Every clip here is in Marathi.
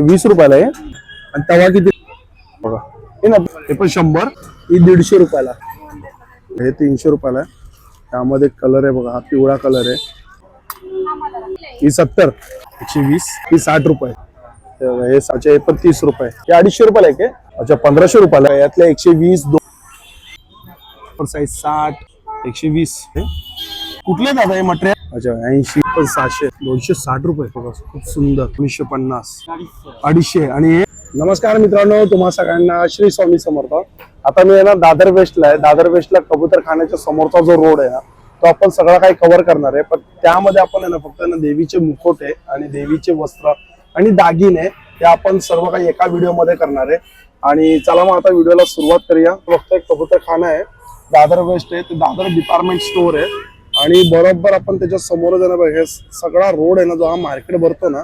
वीस रुपयाला आहे. आणि तवा किती? बघा. हे ना हे पण शंभर. ही दीडशे रुपयाला. हे तीनशे रुपयाला आहे. त्यामध्ये कलर आहे बघा हा पिवळा कलर आहे. ही सत्तर. एकशे वीस. ही साठ रुपये. हे साचे हे पण तीस रुपये. हे अडीचशे रुपयाला आहे का? अच्छा पंधराशे रुपयाला आहे. यातले एकशे वीस दोन साईज साठ एकशे वीस. हे? कुठले दादा हे मटेरियल अच्छा ऐंशी पण सहाशे. दोनशे साठ रुपये खूप सुंदर. दोनशे पन्नास. अडीचशे. आणि नमस्कार मित्रांनो तुम्हा सगळ्यांना श्री स्वामी समर्थ. आता मी आहे ना दादर वेस्टला आहे. दादर वेस्टला कबूतर खाण्याच्या समोरचा जो रोड आहे ना तो आपण सगळा काही कव्हर करणार आहे. पण त्यामध्ये आपण आहे ना फक्त ना देवीचे मुखोटे आणि देवीचे वस्त्र आणि दागिने ते आपण सर्व काही एका व्हिडिओमध्ये करणार आहे. आणि चला मग आता व्हिडिओला सुरुवात करूया. फक्त एक कबूतर खाना आहे. दादर वेस्ट आहे. ते दादर डिपार्टमेंट स्टोर आहे. आणि बरोबर आपण त्याच्यासमोर जाणार हे सगळा रोड आहे ना जो हा मार्केट भरतो ना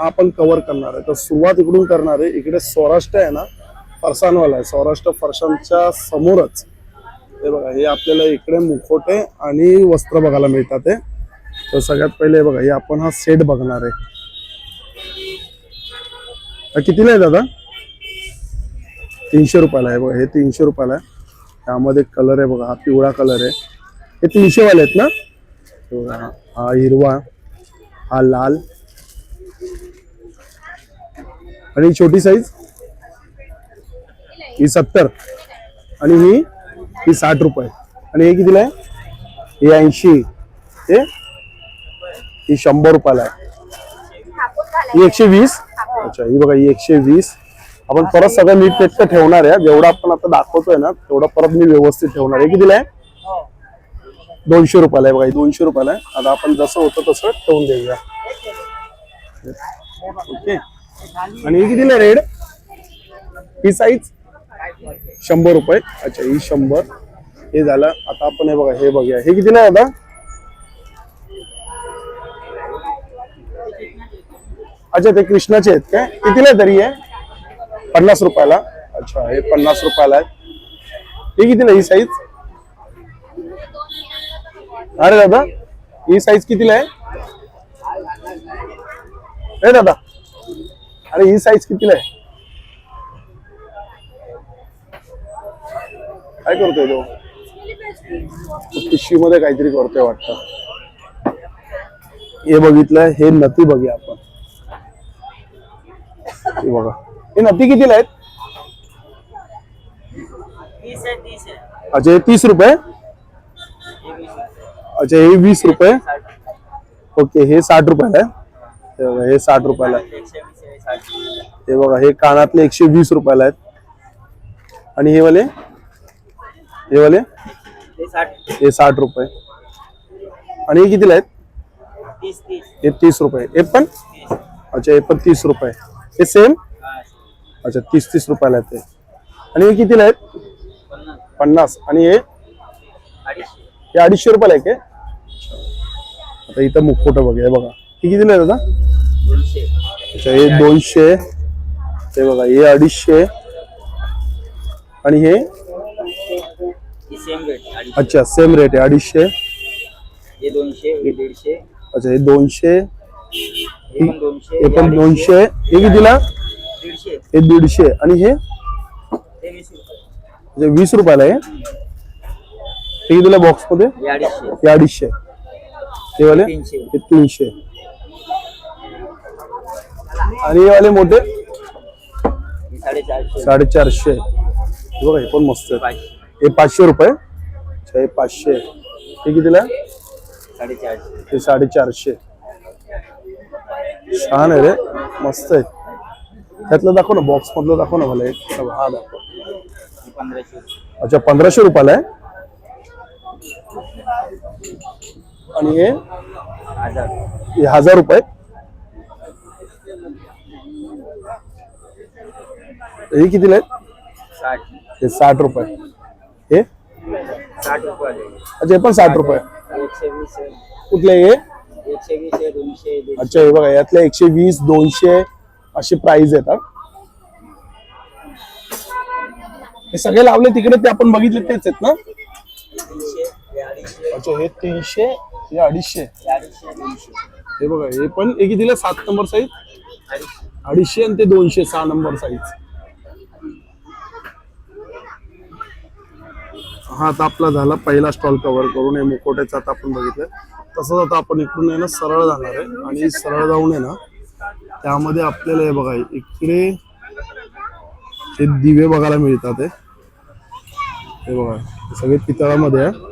हा आपण कव्हर करणार आहे. तर सुरुवात इकडून करणार आहे. इकडे सौराष्ट्र आहे ना फरसानवाला आहे. सौराष्ट्र फरसाणच्या समोरच. हे बघा हे आपल्याला इकडे मुखोटे आणि वस्त्र बघायला मिळतात हे. तर सगळ्यात पहिले हे बघा हे आपण हा सेट बघणार आहे. किती कितीला आहे दादा? तीनशे रुपयाला आहे बघा हे तीनशे रुपयाला आहे. त्यामध्ये कलर आहे बघा हा पिवळा कलर आहे. हे तीनशे वाले आहेत ना? हे. हा- हिरवा हा लाल. आणि छोटी साईज ही सत्तर. आणि ही ही साठ रुपये. आणि हे कितीला आहे? ही ऐंशी. हे ही शंभर रुपयाला आहे. ही एकशे वीस. अच्छा ही बघा ही एकशे वीस. आपण परत सगळं नीट नेटकं ठेवणार आहे. जेवढं आपण आता दाखवतोय ना तेवढं परत मी व्यवस्थित ठेवणार आहे. हे कितीला आहे? दोनशे रुपयाला आहे बघा दोनशे रुपयाला आहे. आता आपण जसं होतं तसं ठेवून देऊया. ओके. आणि ही कितीला रेड? ही साईज शंभर रुपये. अच्छा ही शंभर. हे झालं. आता आपण हे बघा हे बघूया. हे कितीला आहे आता? अच्छा ते कृष्णाचे आहेत काय? कितीला तरी आहे पन्नास रुपयाला. अच्छा हे पन्नास रुपयाला आहे. हे कितीला ना ही साईज अरे दादा ही साईज कितीला आहे? ए दादा अरे ही साईज कितीला आहे? काय करतोय तो? पिशवी मध्ये काहीतरी करतोय वाटतं. हे हे नती बघूया आपण. हे बघा. हे नती कितीला आहेत? अच्छा तीस रुपये? अच्छा हे वीस रुपये. ओके हे साठ रुपयाला आहे. हे बघा, हे साठ रुपयाला आहे. हे बघा हे कानातले एकशे वीस रुपयाला आहेत. आणि हे वाले? हे वाले? हे साठ रुपये. आणि हे कितीला आहेत? हे तीस रुपये. हे पण? अच्छा हे पण तीस रुपये. हे सेम अच्छा तीस तीस रुपयाला आहेत आणि हे कितीला आहेत? पन्नास. आणि हे? अडीचशे हे अडीचशे रुपयाला आहे का? आता इथं मुखोटं हे बघा. हे कितीला आहे दादा? अच्छा हे दोनशे हे बघा हे अडीचशे आणि हे? अच्छा सेम रेट आहे अडीचशे हे दोनशे हे दीडशे अच्छा हे दोनशे हे पण दोनशे हे कितीला? हे दीडशे आणि हे? हे वीस रुपये. रुपयाला आहे. हे कितीला बॉक्स मध्ये? अडीचशे. हे वाले? तीनशे. हे तीनशे. आणि हे वाले मोठे? साडेचारशे. साडेचारशे. हे बघा हे पण मस्त आहे हे पाचशे रुपये? अच्छा हे पाचशे. हे कितीला आहे? साडेचारशे. हे साडेचारशे. छान आहे रे. मस्त आहे त्यातलं दाखव ना बॉक्स मधलं दाखव ना मला एक. हा दाखव. पंधराशे. अच्छा पंधराशे रुपयाला आहे? आणि हे हजार. हजार रुपये. हे कितीला साठ. हे साठ रुपये. हे? साठ रुपये आले. अच्छा हे पण साठ रुपये. कुठले हे? अच्छा हे बघा यातले एकशे वीस दोनशे अशी प्राइस येतात हे. सगळे लावले तिकडे ते आपण बघितले तेच आहेत ना? अच्छा हे तीनशे हे अडीचशे. हे दोनशे हे बघा हे पण एक दिलं सात नंबर साईज अडीचशे आणि ते दोनशे सहा नंबर साईज हा आता आपला झाला पहिला स्टॉल कव्हर करून. हे मुकोट्याचं आता आपण बघितलं तसंच आता आपण इकडून आहे ना सरळ जाणार आहे. आणि सरळ जाऊन आहे ना त्यामध्ये आपल्याला हे बघा इकडे हे दिवे बघायला मिळतात हे. बघा सगळे पितळामध्ये आहे.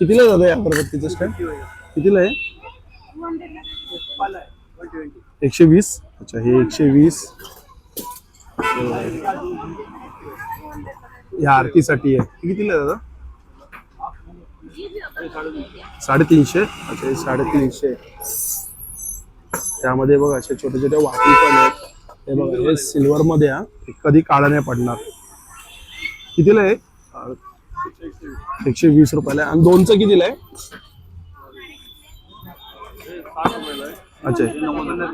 कितीला जातं आहे अगरबत्तीचं स्टँड कितीला आहे? एकशे वीस? अच्छा हे एकशे वीस. या आरतीसाठी आहे. कितीला आहे दादा साडेतीनशे? अच्छा हे साडेतीनशे. त्यामध्ये बघा असे छोटे छोटे वाटी पण आहेत. हे बघा हे सिल्वर मध्ये कधी काळा नाही पडणार. कितीला आहे? एकशे वीस रुपयाला आहे. आणि दोनचं कितीला आहे? अच्छा.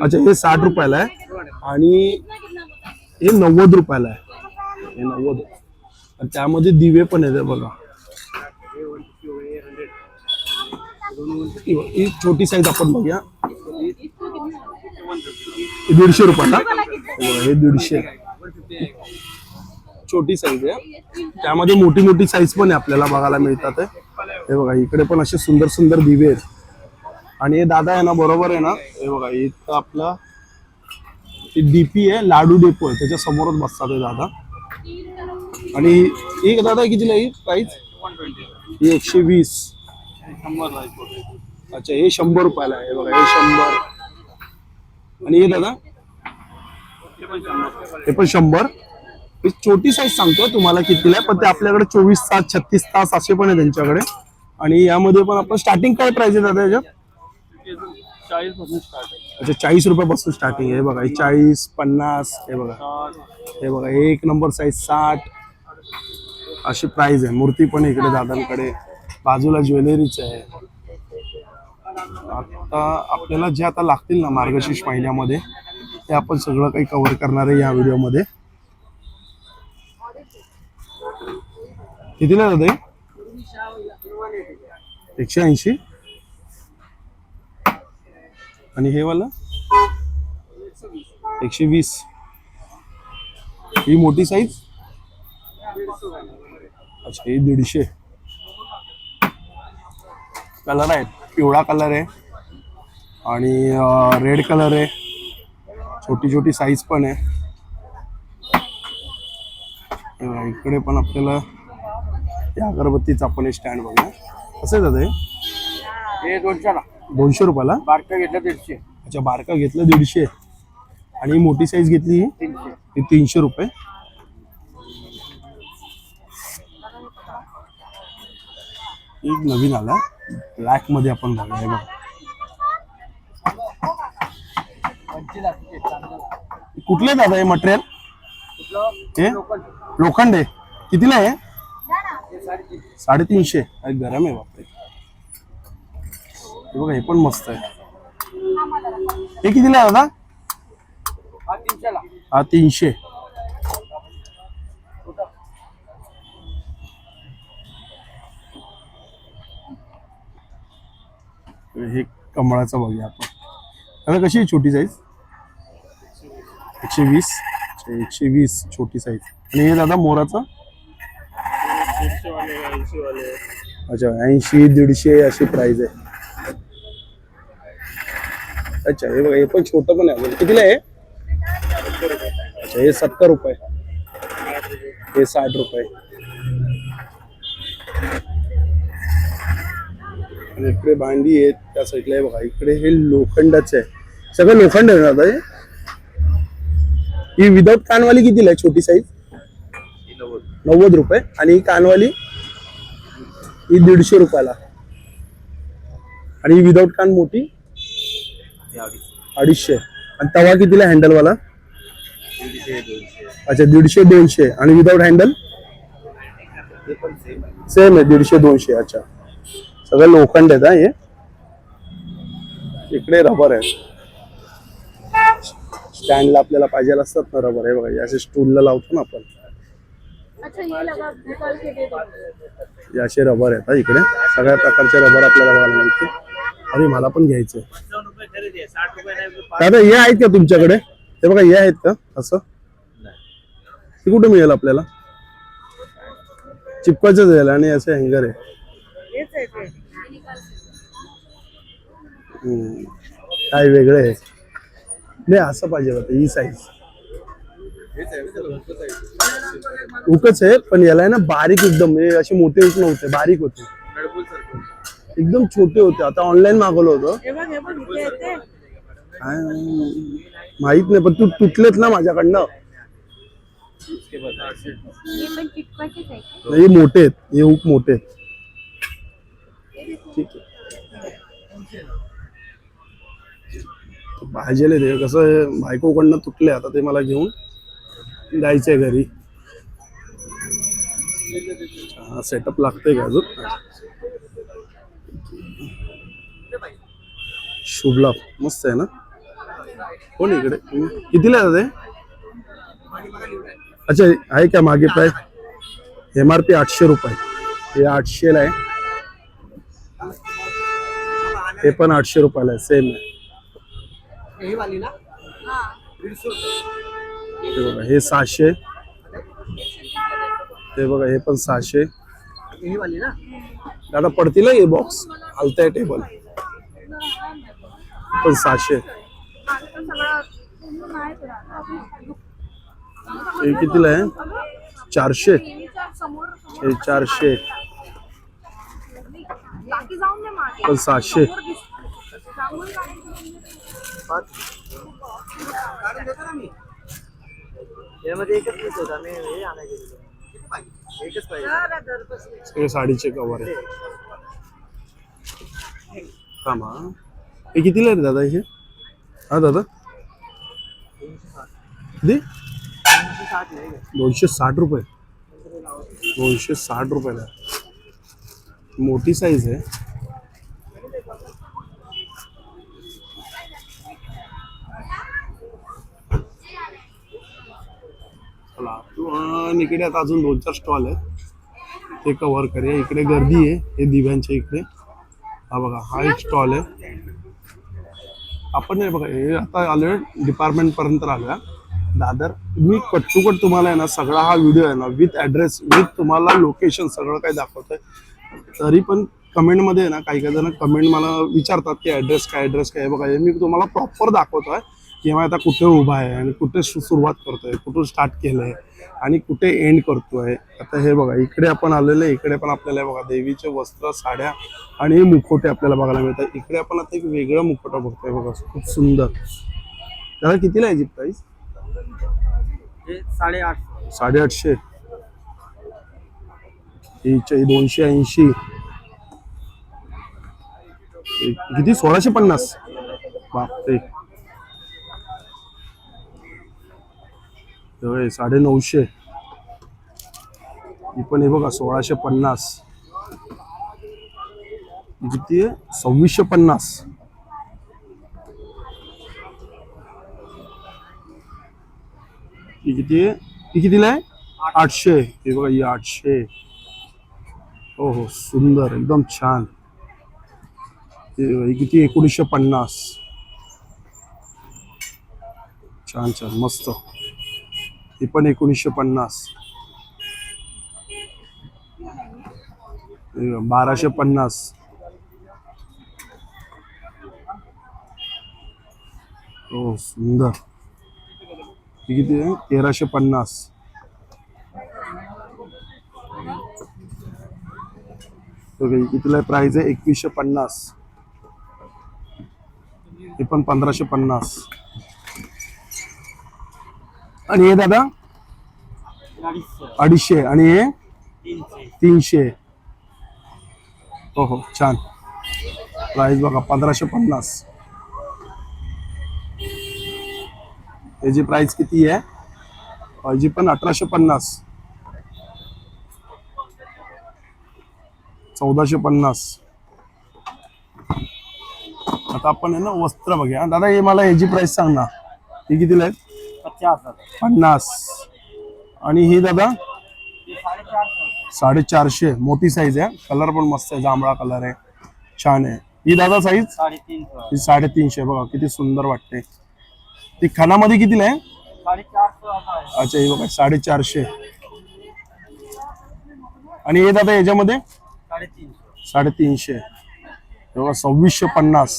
अच्छा हे साठ रुपयाला आहे. आणि हे नव्वद रुपयाला आहे. हे नव्वद. आणि त्यामध्ये दिवे पण आहेत बघा. ही छोटी साईज आपण बघूया. दीडशे रुपयाला. हे दीडशे. छोटी साईज आहे. त्यामध्ये मोठी मोठी साईज पण आहे आपल्याला बघायला मिळतात हे. बघा इकडे पण असे सुंदर सुंदर दिवे आहेत. आणि हे दादा आहे ना बरोबर आहे ना? हे बघा इथं आपला डीपी आहे लाडू डेपो आहे. त्याच्या समोरच बसतात हे दादा. आणि एक दादा कितीला आहे ही ही एकशे वीस. अच्छा हे शंभर रुपयाला आहे. हे बघा हे शंभर. आणि हे दादा? हे पण शंभर. मी छोटी साईज सांगतो तुम्हाला कितीला आहे पण ते आपल्याकडे चोवीस तास छत्तीस तास असे पण आहे त्यांच्याकडे. आणि यामध्ये पण आपण स्टार्टिंग काय प्राइस आहे दादा याच्यात अच्छा चाळीस रुपयापासून स्टार्टिंग आहे. हे बघा चाळीस पन्नास हे बघा. हे बघा हे एक नंबर साईज साठ. अशी प्राइस आहे. मूर्ती पण इकडे दादांकडे. बाजूला ज्वेलरीच आहे. आता आपल्याला जे आता लागतील ना मार्गशीर्ष महिन्यामध्ये ते आपण सगळं काही कव्हर करणार आहे या व्हिडिओमध्ये कितीला जाते एकशे ऐंशी? आणि हे वाला? एकशे वीस. ही मोठी साईज अच्छा ही दीडशे. कलर आहेत. पिवळा कलर आहे. आणि रेड कलर आहे. छोटी छोटी साईज पण आहे. इकडे पण आपल्याला या अगरबत्तीचा आपण स्टँड बघूया कसं आहे दादा हे? दोनशेला दोनशे रुपयाला? बारका घेतलं दीडशे. अच्छा बारका घेतलं दीडशे. आणि मोठी साईज घेतली ही? तीनशे. ही तीनशे रुपये. एक नवीन आला. ब्लॅकमध्ये आपण बघा हे बघा. कुठले दादा हे मटेरियल हे? लोखंड आहे. कितीला आहे? साडेतीनशे. अरे गरम आहे बापरे. हे बघा हे पण मस्त आहे. हे कितीला आहे दादा? हा तीनशे. हे कमळाचं बघूया आपण. आता कशी आहे छोटी साईज एकशे वीस. एकशे वीस छोटी साईज आणि हे दादा मोराचं? अच्छा ऐंशी दीडशे अशी प्राइस आहे. अच्छा हे बघा हे पण छोट पण आहे. म्हणजे कितीला आहे? अच्छा हे सत्तर रुपये. हे साठ रुपये. आणि इकडे भांडी आहेत त्या साईडला हे बघा. इकडे हे लोखंडाचे आहे. सगळं लोखंड आहे ना आता हे? ही कानवाली कितीला आहे? छोटी साईज नव्वद रुपये. आणि ही कानवाली ही दीडशे रुपयाला. आणि ही विदाऊट कान मोठी अडीचशे. आणि तवा कितीला हँडलवाला अच्छा दीडशे दोनशे. आणि विदाऊट हँडल सेम आहे दीडशे दोनशे. अच्छा. सगळं लोखंड आहेत हा हे. इकडे रबर आहे. स्टँडला आपल्याला पाहिजे असतात ना रबर आहे बघा असे स्टूलला लावतो ना आपण अच्छा ये लगा निकाल के दे दो हे असे रबर आहेत हा इकडे. सगळ्या प्रकारचे रबर आपल्याला बघायला मिळते अरे मला पण घ्यायचं. दादा हे आहेत का तुमच्याकडे? हे बघा हे आहेत का? असं? ते कुठे मिळेल आपल्याला? चिपकायचंच आहे आणि असं हँगर आहे. काय वेगळं आहे. नाही असं पाहिजे होतं ही साईज उकच आहे पण याला आहे ना बारीक एकदम हे असे मोठे उक नव्हते बारीक होते. एकदम छोटे होते. आता ऑनलाईन मागवलं होतं. माहीत नाही पण तू तुटलेत ना माझ्याकडनं. हे मोठे आहेत हे हुक मोठे आहेत. ठीक आहे. पाहिजे ते कसं बायकोकडनं तुटले आता ते मला घेऊन. जायचंय घरी. सेटअप लागतंय का अजून? शुभलाभ मस्त आहे ना? कोण इकडे. कितीला आहे दादा ते अच्छा आहे का मागे प्राइस एम आर पी आठशे रुपये. हे आठशेला आहे. हे पण आठशे रुपयाला आहे सेम आहे. यही वाली ना? हे बघा हे सहाशे. हे बघा हे पण सहाशे. यही वाली ना? दादा पडतील हे बॉक्स हलताय टेबल पण सहाशे. आता सगळं पूर्ण नाही तुला. हे कितीला आहे? चारशे. हे चारशे. पण सहाशे. यामध्ये एकच पीस होता मी हे आणायला गेलो एकच पाहिजे सगळे साडीचे कवर आहे थांबा हे। कितीला आहे दादा हे हा दादा। साठ दोनशे साठ रुपये दोनशे साठ रुपयाला. मोठी साईज आहे आणि इकडे आता अजून दोन चार स्टॉल आहेत. ते कव्हर करूया इकडे गर्दी आहे. हे दिव्यांच्या इकडे. हा बघा हा एक स्टॉल आहे. आपण नाही बघा हे आता आलो डिपार्टमेंट पर्यंत आलोय दादर मी कट्टुकट तुम्हाला आहे ना सगळा हा व्हिडिओ आहे ना विथ ऍड्रेस विथ तुम्हाला लोकेशन सगळं काही दाखवतोय. तरी पण कमेंटमध्ये आहे ना काही काही जण कमेंट मला विचारतात की ऍड्रेस काय ऍड्रेस काय. बघा हे मी तुम्हाला प्रॉपर दाखवतोय. किंवा आता कुठे उभा आहे आणि कुठे सुरुवात करतोय कुठून स्टार्ट केलंय आणि कुठे एंड करतोय. आता हे बघा इकडे आपण आलेले इकडे पण आपल्याला बघा देवीचे वस्त्र साड्या आणि हे मुखोटे आपल्याला बघायला मिळतात. इकडे आपण आता एक वेगळं मुखोटा बघतोय बघा खूप सुंदर. त्याला कितीला आहे प्राईस हे साडेआठ साडेआठशे. दोनशे ऐंशी. किती? सोळाशे पन्नास. बापरे. होय साडे नऊशे ही पण हे बघा सोळाशे पन्नास. किती आहे? सव्वीसशे पन्नास. ही किती आहे? ही कितीला आहे? आठशे. हे बघा ही आठशे. हो हो सुंदर एकदम छान. ही किती एकोणीसशे पन्नास. छान छान मस्त. ही पण एकोणीसशे पन्नास. बाराशे पन्नास. हो सुंदर. ही किती आहे? तेराशे पन्नास. कितीला प्राइस आहे एकवीसशे पन्नास. हे पण पंधराशे पन्नास. आणि हे दादा? अडीचशे. आणि हे? तीनशे. हो हो छान. प्राइस बघा पंधराशे पन्नास. याची प्राइस किती आहे? याची पण अठराशे पन्नास. चौदाशे पन्नास. आता आपण आहे ना वस्त्र बघूया. दादा हे मला याची प्राइस सांग ना. ही कितीला आहेत? पन्नास. आणि ही दादा? साडेचारशे. मोठी साईज आहे. कलर पण मस्त आहे. जांभळा कलर आहे. छान आहे. ही दादा साईज ही साडेतीनशे. बघा किती सुंदर वाटते. ती खानामध्ये कितीला आहे? अच्छा हे बघा साडेचारशे. आणि हे दादा याच्यामध्ये? साडेतीनशे. बघा सव्वीसशे पन्नास.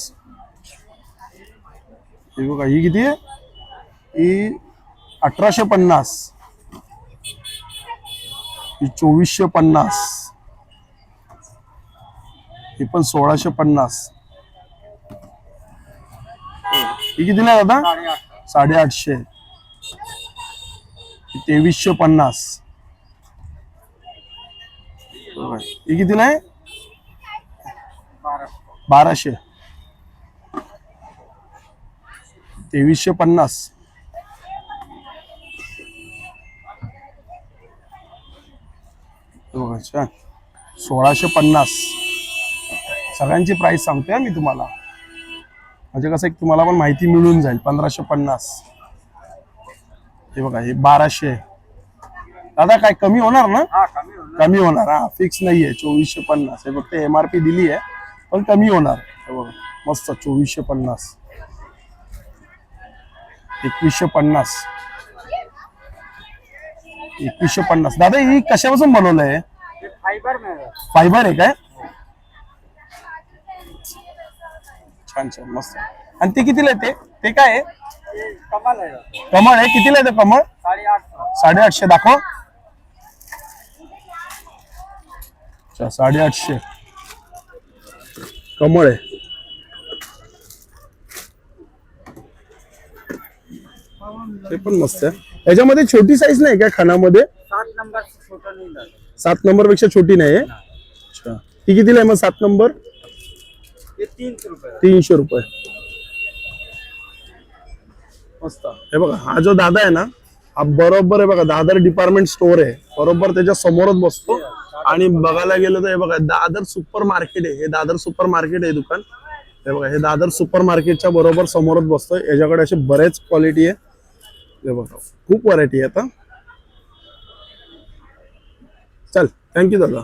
हे बघा ही किती आहे? ही अठराशे पन्नास ही चोवीसशे पन्नास ही पण सोळाशे पन्नास. ही कितीला आहे दादा? साडेआठशे. तेवीसशे पन्नास. बघा, ही कितीला आहे बाराशे. तेवीसशे पन्नास. सोळाशे पन्नास. सगळ्यांची प्राइस सांगतोय मी तुम्हाला. म्हणजे कसं एक तुम्हाला पण माहिती मिळून जाईल पंधराशे पन्नास. हे बघा हे बाराशे. दादा काय कमी होणार ना? हा कमी होणार. हा. फिक्स नाहीये चोवीसशे पन्नास. हे फक्त एम आर पी दिली आहे पण कमी होणार. हे बघा मस्त चोवीसशे पन्नास. एकवीसशे पन्नास. एकवीसशे पन्नास. दादा ही कशापासून बनवलं आहे फायबर में फायबर आहे काय? छान छान मस्त आणि ते कितीला आहे ते? ते काय आहे? कमाल आहे. कमळ आहे. कितीला आहे ते कमळ? साडेआठ साडेआठशे दाखव. अच्छा साडेआठशे. कमळ आहे. ते पण मस्त आहे. याच्यामध्ये छोटी साईज नाही का खानामध्ये? सात नंबर छोटं नाही सात नंबरपेक्षा छोटी नाही आहे? अच्छा. ती कितीला आहे मग सात नंबर? ते तीनशे रुपये तीनशे रुपये. मस्त. हे बघा हा जो दादा आहे ना हा बरोबर आहे बघा दादर डिपार्टमेंट स्टोर आहे. बरोबर त्याच्या समोरच बसतो. आणि बघायला गेलं तर हे बघा दादर सुपर मार्केट आहे. हे दादर सुपर मार्केट आहे दुकान. हे बघा हे दादर सुपर मार्केटच्या बरोबर समोरच बसतोय. याच्याकडे असे बरेच क्वालिटी आहे. हे बघा खूप व्हरायटी आहे आता. चल थँक्यू दादा.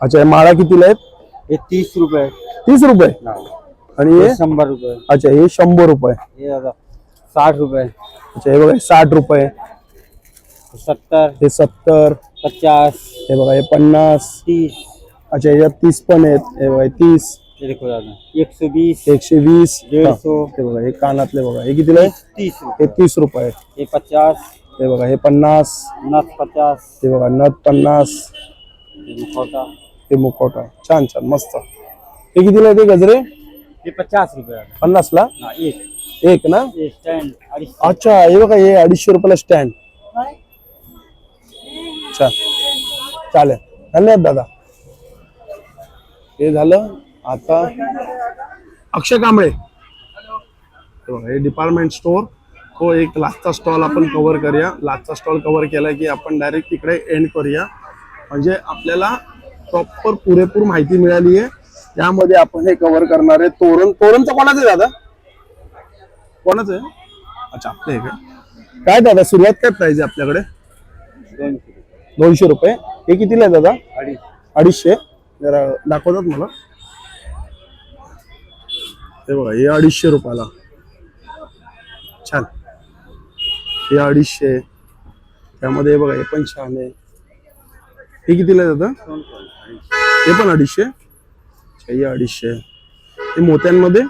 अच्छा हे माळा कितीला आहेत? हे तीस रुपये तीस रुपये? आणि हे? शंभर रुपये. अच्छा हे शंभर रुपये. हे दादा साठ रुपये. अच्छा हे बघा हे साठ रुपये. सत्तर. हे सत्तर. पचास. हे बघा हे पन्नास. तीस. अच्छा याच्यात तीस पण आहेत. हे बघा हे तीस. ये देखो दादा एक सौ बीस एकशे वीस दीड हा, सौ. हे बघा हे कानातले बघा हे कितीला आहे तीस हे तीस रुपये। हे पचास। हे बघा हे पन्नास। नथ पचास। हे बघा नथ पन्नास। हे हे मुखवटा छान छान मस्त. हे कितीला आहे ते गजरे? हे पचास रुपये दादा पन्नासला हा, एक. एक ना? हे स्टँड अडीचशे. अच्छा हे बघा हे अडीचशे रुपयाला स्टँड. चालेल. धन्यवाद दादा. हे झालं? आता अक्षय कांबळे. हे हे डिपार्टमेंट स्टोर तो एक लाचचा स्टॉल आपण कव्हर करूया. लाचचा स्टॉल कव्हर केला की आपण डायरेक्ट तिकडे एंड करूया. म्हणजे आपल्याला प्रॉपर पुरेपूर माहिती मिळाली आहे. त्यामध्ये आपण हे कव्हर करणार आहे. तोरण तोरणचं कोणाचं आहे दादा? कोणाचं आहे? अच्छा आपलं आहे का? काय दादा सुरुवात काय प्राइस आहे आपल्याकडे? दोनशे दोनशे रुपये. हे कितीला आहे दादा? अडीच अडीचशे. जरा दाखवतात मला. हे बघा हे अडीचशे रुपयाला. छान. हे अडीचशे. त्यामध्ये हे बघा हे पण छान आहे. हे कितीला जातं दादा? हे पण अडीचशे? हे अडीचशे. हे मोत्यांमध्ये?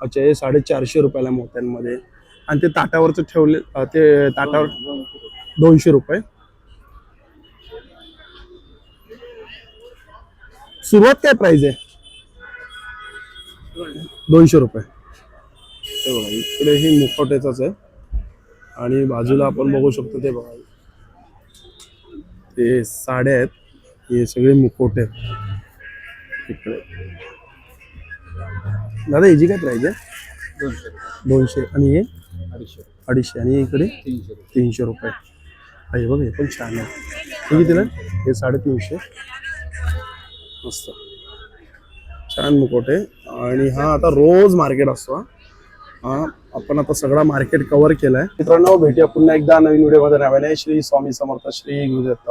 अच्छा हे साडेचारशे रुपयाला मोत्यांमध्ये. आणि ते ताटावरचं ठेवले ते ताटावर दोनशे रुपये. सुरुवात काय प्राइस आहे? दोनशे रुपये. हे बघा इकडे ही मुखवट्याचाच आहे. आणि बाजूला आपण बघू शकतो ते बघा. ते साड्या आहेत. हे सगळे मुखवटे आहेत. इकडे. दादा याची काय प्राइस आहे? दोनशे. दोनशे. आणि हे? अडीचशे. अडीचशे. आणि इकडे? तीनशे तीनशे रुपये. हा, बघ हे पण छान आहे. कितीला? हे साडेतीनशे. मस्त. छान मुकोट आहे आणि हा आता रोज मार्केट असतो हा. आपण आता सगळा मार्केट कव्हर केलाय. मित्रांनो भेटूया पुन्हा एकदा नवीन व्हिडिओमध्ये. नव्याने श्री स्वामी समर्थ श्री गुरुदत्त